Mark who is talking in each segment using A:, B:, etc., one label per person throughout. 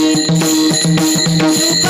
A: Thank you.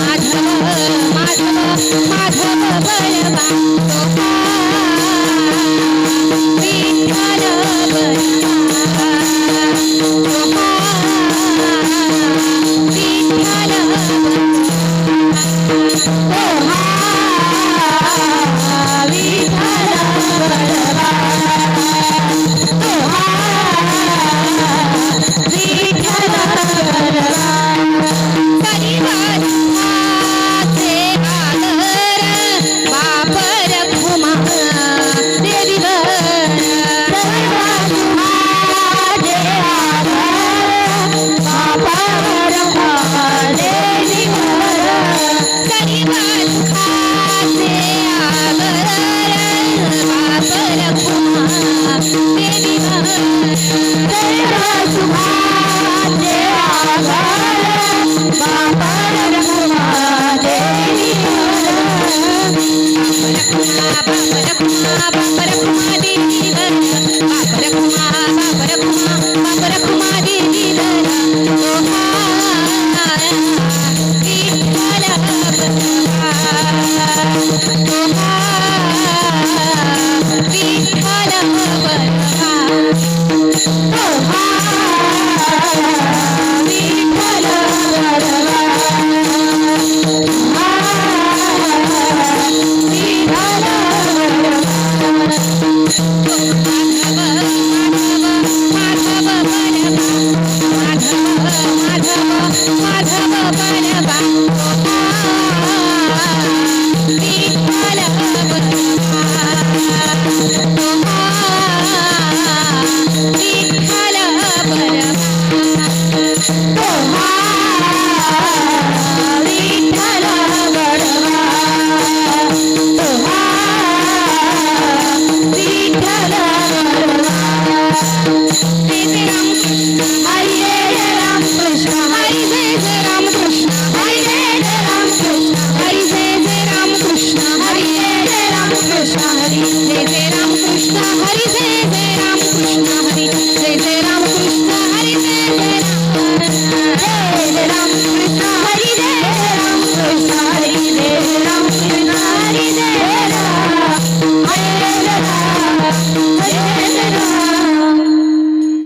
A: Madhav Madhav Madhav বলবা मधम Parab mill तुम तुम्हा तुम्हाला तुम्हा विधा